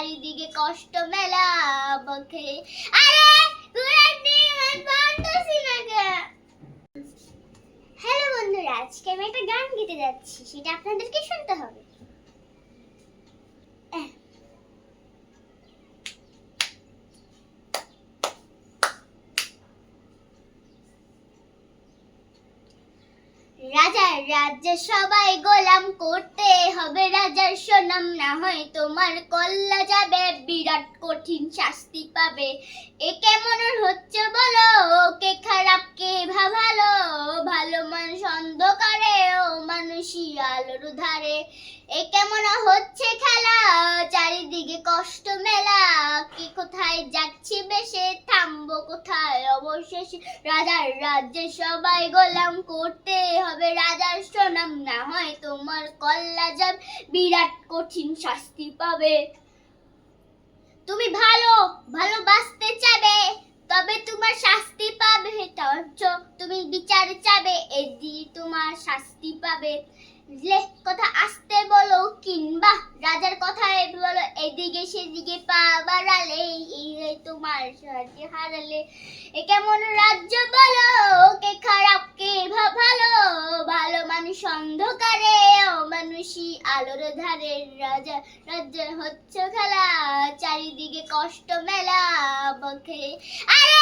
চারিদিকে কষ্ট মেলা বকে আরে আর হ্যালো বন্ধুরা, আজকে আমি একটা গান গেতে যাচ্ছি, সেটা আপনাদেরকে শুনতে হবে। রাজার রাজ্যে সবাই গোলাম করতে হবে। রাজার সুনাম না হয় তোমার, কল্লা যাবে, বিরাট কঠিন শাস্তি পাবে। এ কেমন হচ্ছে বলো? কে খারাপ, কে ভালো? ভালো মানুষ অন্ধকারে ও মানুষই আলোর ধারে। এ কেমন হচ্ছে কষ্ট মেলা, কে কোথায় যাচ্ছি বেশে, থামবো কোথায়? অবশেষে রাজার রাজ্যে সবাই গোলাম করতে হবে। রাজার সুনাম না হয় তোমার কল্লা যাব বিরাট কঠিন শাস্তি পাবে। তুমি ভালো, ভালোবাসতে চাবে, তবে তোমার শাস্তি পাবে। তথ্য তুমি বিচার চাবে এদি তোমার শাস্তি পাবে। কথা আসতে বলো, কিংবা রাজার বলো এদিকে সেদিকে পা বাড়ালে, এই তোমার সাথে হারালে। এ কেমন রাজ্য বলো, কে খারাপ, কে ভালো? ভালো মানুষ অন্ধকারে ও মানুষই আলোর ধারে রাজা। রাজ্য হচ্ছে খেলা, চারিদিকে কষ্ট মেলা বখে আরে